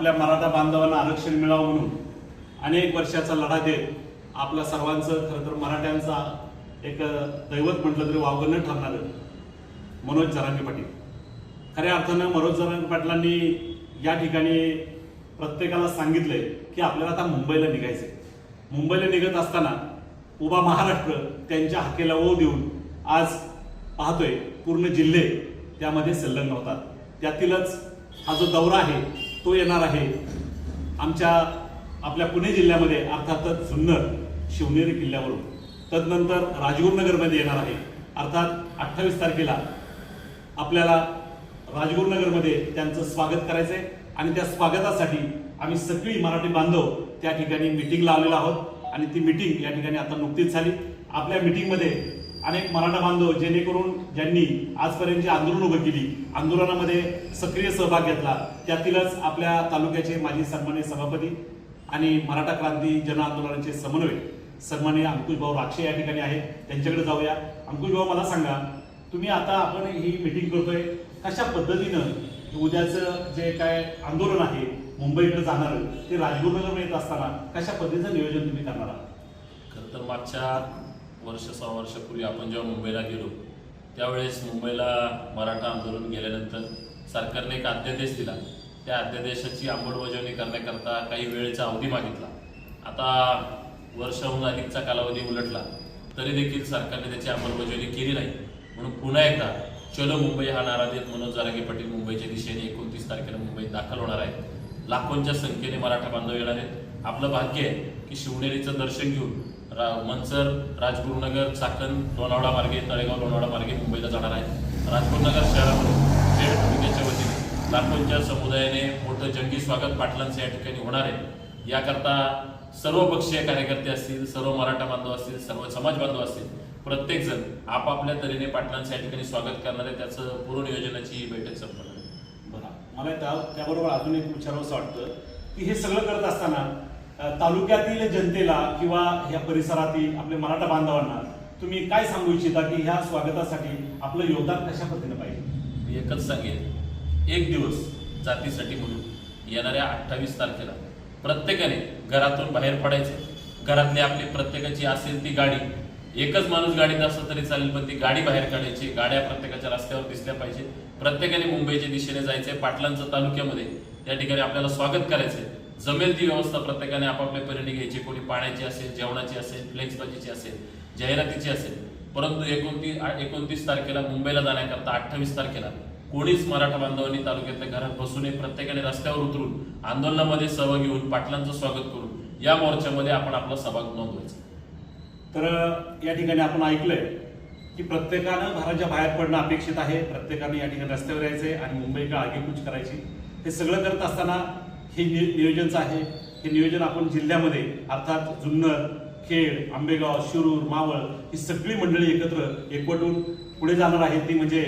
आपल्या मराठा बांधवांना आरक्षण मिळावं म्हणून अनेक वर्षाचा लढा देत आपल्या सर्वांचं खरं तर मराठ्यांचा एक दैवत म्हटलं तरी वावगं न ठरणारं मनोज जरांगे पाटील. खऱ्या अर्थानं मनोज जरांगे पाटलांनी या ठिकाणी प्रत्येकाला सांगितलंय की आपल्याला आता मुंबईला निघायचंय. मुंबईला निघत असताना उभा महाराष्ट्र त्यांच्या हाकेला ओ देऊन आज पाहतोय पूर्ण जिल्हे त्यामध्ये संलग्न होतात. त्यातीलच हा जो दौरा आहे तो येणार आहे. आमच्या आपल्या पुणे जिल्ह्यामध्ये अर्थातच जुन्नर शिवनेरी किल्ल्यावरून. तदनंतर राजगुरुनगरमध्ये येणार आहे. अर्थात अठ्ठावीस तारखेला आपल्याला राजगुरुनगरमध्ये त्यांचं स्वागत करायचं आहे आणि त्या स्वागतासाठी आम्ही सगळी मराठी बांधव त्या ठिकाणी मिटिंगला आलेलो आहोत. आणि ती मिटिंग या ठिकाणी आता नुकतीच झाली. आपल्या मिटिंगमध्ये अनेक मराठा बांधव जेणेकरून ज्यांनी आजपर्यंतची आंदोलन उभं केली आंदोलनामध्ये सक्रिय सहभाग घेतला त्यातीलच आपल्या तालुक्याचे माजी सन्मान्य सभापती आणि मराठा क्रांती जन आंदोलनाचे समन्वय सन्मान्य अंकुशभाऊ राक्षे या ठिकाणी आहेत. त्यांच्याकडे जाऊया. अंकुशभाऊ मला सांगा तुम्ही आता आपण ही मिटिंग करतोय कशा पद्धतीनं उद्याचं जे काय आंदोलन आहे मुंबईकडे जाणार ते राजगुरुनगर येत असताना कशा पद्धतीचं नियोजन तुम्ही करणार आहात? खरं तर मागच्या वर्ष सहा वर्षापूर्वी आपण जेव्हा मुंबईला गेलो त्यावेळेस मुंबईला मराठा आंदोलन गेल्यानंतर सरकारने एक अध्यादेश दिला. त्या अध्यादेशाची अंमलबजावणी करण्याकरता काही वेळेचा अवधी मागितला. आता वर्षाहून अधिकचा कालावधी उलटला तरी देखील सरकारने त्याची अंमलबजावणी केली नाही. म्हणून पुन्हा एकदा चलो मुंबई हा नारा देत मनोज जारांगे पाटील मुंबईच्या दिशेने एकोणतीस तारखेला मुंबईत दाखल होणार आहे लाखोंच्या संख्येने मराठा बांधव येणार आहेत. आपलं भाग्य आहे की शिवनेरीचं दर्शन घेऊन रा मनसर राजगुरुनगर चाकण लोणावळा मार्गे तळेगाव लोणावळा मार्गे मुंबईला जाणार आहे राजगुरुनगर शहरामध्ये खेळ भूमिकेच्या वतीने लाखोंच्या समुदायाने मोठं जंगी स्वागत पाटलांचं या ठिकाणी होणार आहे. याकरता सर्व पक्षीय कार्यकर्ते असतील सर्व मराठा बांधव असतील सर्व समाज बांधव असतील प्रत्येकजण आपापल्या तऱ्हेने पाटलांचं या ठिकाणी स्वागत करणार आहे. त्याचं पूर्ण नियोजनाची ही बैठक संपणार आहे. बरं. मला त्याबरोबर अजून एक विचारावंसं वाटतं की हे सगळं करत असताना तालुक्यातील जनतेला किंवा या परिसरातील आपल्या मराठा बांधवांना तुम्ही काय सांगू इच्छिता की ह्या स्वागतासाठी आपलं योगदान कशा पद्धतीने पाहिजे? मी एकच सांगेन. एक दिवस जातीसाठी म्हणून येणाऱ्या अठ्ठावीस तारखेला प्रत्येकाने घरातून बाहेर पडायचे. घरातली आपली प्रत्येकाची असेल ती गाडी. एकच माणूस गाडीत असलं तरी चालेल पण ती गाडी बाहेर काढायची. गाड्या प्रत्येकाच्या रस्त्यावर दिसल्या पाहिजे प्रत्येकाने मुंबईच्या दिशेने जायचे पाटलांचं तालुक्यामध्ये त्या ठिकाणी आपल्याला स्वागत करायचंय. जमेल ती व्यवस्था प्रत्येकाने आपापल्या परीने घ्यायची. कोणी पाण्याची असेल जेवणाची असेल फ्लेक्सबाजीची असेल जाहिरातीची असेल. परंतु एकोणतीस एकोणतीस तारखेला मुंबईला जाण्याकरता अठ्ठावीस तारखेला कोणीच मराठा बांधवांनी तालुक्यातल्या घरात बसू नये प्रत्येकाने रस्त्यावर उतरून आंदोलनामध्ये सहभागी होऊन पाटलांचं स्वागत करून या मोर्चामध्ये आपण आपला सहभाग नोंदवायचा. तर या ठिकाणी आपण ऐकलंय की प्रत्येकानं घराच्या बाहेर पडणं अपेक्षित आहे. प्रत्येकाने या ठिकाणी रस्त्यावर यायचंय आणि मुंबई का आगेकूच करायची. हे सगळं करत असताना हे नि- नियोजनचं आहे. हे नियोजन आपण जिल्ह्यामध्ये अर्थात जुन्नर खेड आंबेगाव शिरूर मावळ ही सगळी मंडळी एकत्र एकवटून पुढे जाणार आहेत. ती म्हणजे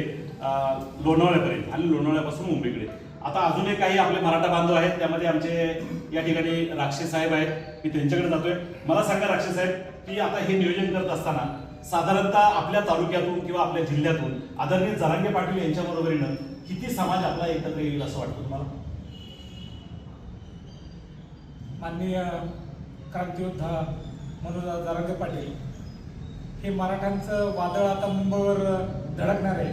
लोणावळ्यापर्यंत आणि लोणावळ्यापासून मुंबईकडे. आता अजूनही काही आपले मराठा बांधव आहेत. त्यामध्ये आमचे या ठिकाणी राक्षे साहेब आहेत. मी त्यांच्याकडे जातोय. मला सांगा राक्षे साहेब की आता हे नियोजन करत असताना साधारणतः आपल्या तालुक्यातून किंवा आपल्या जिल्ह्यातून आदरणीय जरांगे पाटील यांच्या बरोबरीनं किती समाज आपला एकत्र येईल असं वाटतं तुम्हाला? माननीय क्रांतियोद्धा मनोजा जारंगे पाटील. हे मराठ्यांचं वादळ आता मुंबईवर धडकणार आहे.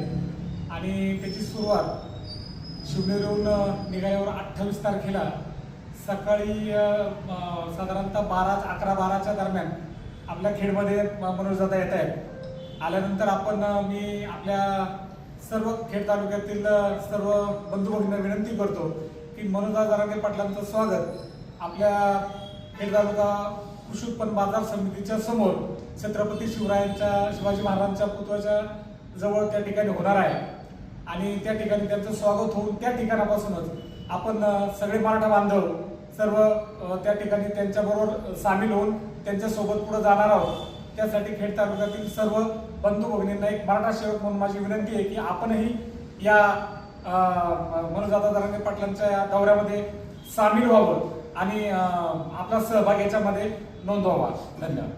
आणि त्याची सुरुवात शिवनेरीहून निघाल्यावर अठ्ठावीस तारखेला सकाळी साधारणतः बारा अकरा बाराच्या दरम्यान आपल्या खेडमध्ये मनोजदादा येत आहेत. आल्यानंतर आपण मी आपल्या सर्व खेड तालुक्यातील सर्व बंधू भगिनींना विनंती करतो की मनोजदा जरांगे पाटलांचं स्वागत. आपल्या खेड तालुका कृषी उत्पन्न बाजार समितीच्या समोर छत्रपती शिवरायांच्या शिवाजी महाराजांच्या पुतळ्याच्या जवळ त्या ठिकाणी होणार आहे. आणि त्या ठिकाणी त्यांचं स्वागत होऊन त्या ठिकाणापासूनच आपण सगळे मराठा बांधव सर्व त्या ठिकाणी त्यांच्याबरोबर सामील होऊन त्यांच्यासोबत पुढे जाणार आहोत. त्यासाठी खेड तालुक्यातील सर्व बंधू भगिनींना एक मराठा सेवक म्हणून माझी विनंती आहे की आपणही या मनोजादा दरांगे पाटलांच्या या दौऱ्यामध्ये सामील व्हावं. आणि आपला सहभाग याच्यामध्ये नोंदवावा. धन्यवाद.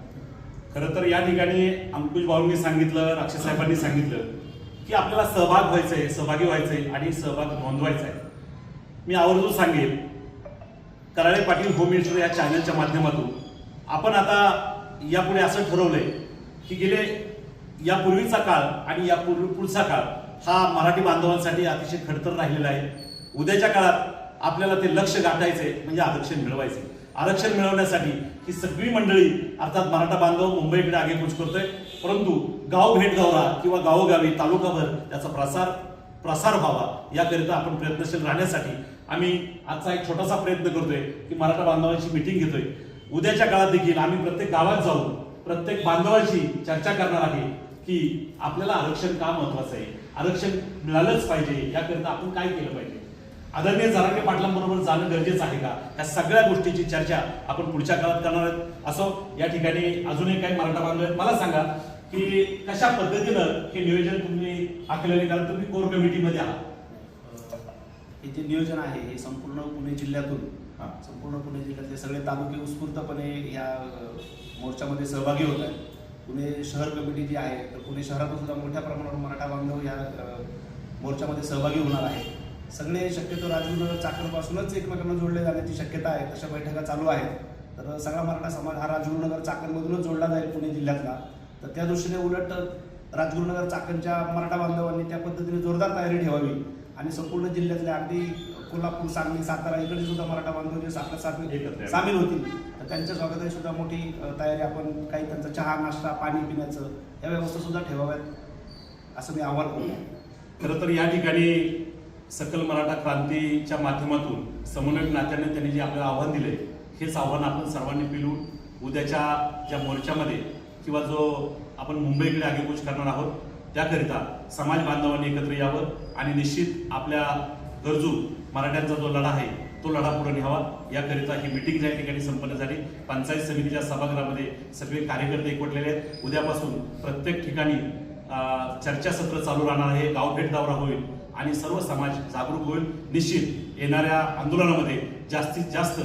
खरं तर या ठिकाणी अंकुश भाऊंनी सांगितलं राक्षस साहेबांनी सांगितलं की आपल्याला सहभाग व्हायचंय सहभागी व्हायचंय आणि सहभाग नोंदवायचा आहे मी आवर्जून सांगेल कराळे पाटील होम मिनिस्टर या चॅनलच्या माध्यमातून आपण आता यापुढे असं ठरवलंय की गेले यापूर्वीचा काळ आणि या पूर्वी पुढचा काळ हा मराठी बांधवांसाठी अतिशय खडतर राहिलेला आहे. उद्याच्या काळात आपल्याला ते लक्ष गाठायचंय म्हणजे आरक्षण मिळवायचे आरक्षण मिळवण्यासाठी ही सगळी मंडळी अर्थात मराठा बांधव मुंबईकडे आगेकूच करतोय. परंतु गाव भेट दौरा किंवा गावोगावी तालुकाभर त्याचा प्रसार प्रसार व्हावा याकरिता आपण प्रयत्नशील राहण्यासाठी आम्ही आजचा एक छोटासा प्रयत्न करतोय की मराठा बांधवांची मिटिंग घेतोय. उद्याच्या काळात देखील आम्ही प्रत्येक गावात जाऊन प्रत्येक बांधवांशी चर्चा करणार आहे की आपल्याला आरक्षण का महत्वाचं आहे? आरक्षण मिळालंच पाहिजे याकरिता आपण काय केलं पाहिजे? आदरणीय जरांगे पाटलांबरोबर जाणं गरजेचं आहे का? या सगळ्या गोष्टीची चर्चा आपण पुढच्या काळात करणार आहोत. असो या ठिकाणी अजूनही काही मराठा बांधव आहेत. मला सांगा की कशा पद्धतीनं हे नियोजन तुम्ही आखलेले कारण तुम्ही कोर कमिटीमध्ये आहात. हे जे नियोजन आहे हे संपूर्ण पुणे जिल्ह्यातून. संपूर्ण पुणे जिल्ह्यातले सगळे तालुके उत्स्फूर्तपणे या मोर्चामध्ये सहभागी होत आहेत. पुणे शहर कमिटी जी आहे तर पुणे शहरातून सुद्धा मोठ्या प्रमाणावर मराठा बांधव या मोर्चामध्ये सहभागी होणार आहे सगळे शक्यतो राजूनगर चाकणपासूनच एकमेकांना जोडले जाण्याची शक्यता आहे अशा बैठका चालू आहेत. तर सगळा मराठा समाज हा राजगुरुनगर चाकणमधूनच जोडला जाईल पुणे जिल्ह्यातला. तर त्या दृष्टीने उलट राजगुरुनगर चाकणच्या मराठा बांधवांनी त्या पद्धतीने जोरदार तयारी ठेवावी आणि संपूर्ण जिल्ह्यातल्या अगदी कोल्हापूर सांगली सातारा इकडे सुद्धा मराठा बांधव जे साखर साखर. सामील होतील. तर त्यांच्या स्वागताची सुद्धा मोठी तयारी आपण काही त्यांचा चहा नाश्ता पाणी पिण्याचं या व्यवस्था सुद्धा ठेवाव्यात असं मी आव्हान करतो. खरं तर या ठिकाणी सकल मराठा क्रांतीच्या माध्यमातून समन्वयक नात्याने त्यांनी जे आपल्याला आव्हान दिले हेच आव्हान आपण सर्वांनी पिलून उद्याच्या ज्या मोर्चामध्ये किंवा जो आपण मुंबईकडे आगेकूच करणार आहोत त्याकरिता समाज बांधवांनी एकत्र यावं आणि निश्चित आपल्या गरजू मराठ्यांचा जो लढा आहे तो लढा पुढे न्यावा. याकरिता ही मिटिंग ज्या ठिकाणी संपन्न झाली पंचायत समितीच्या सभागृहामध्ये सगळे कार्यकर्ते एकवटलेले आहेत. उद्यापासून प्रत्येक ठिकाणी चर्चासत्र चालू राहणार आहे गावभेट दौरा होईल. आणि सर्व समाज जागरूक होईल निश्चित येणाऱ्या आंदोलनामध्ये जास्तीत जास्त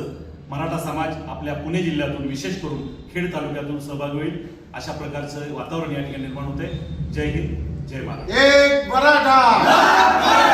मराठा समाज आपल्या पुणे जिल्ह्यातून विशेष करून खेड तालुक्यातून सहभागी होईल. अशा प्रकारचं वातावरण या ठिकाणी निर्माण होते जय हिंद जय महाराष्ट्र एक मराठा!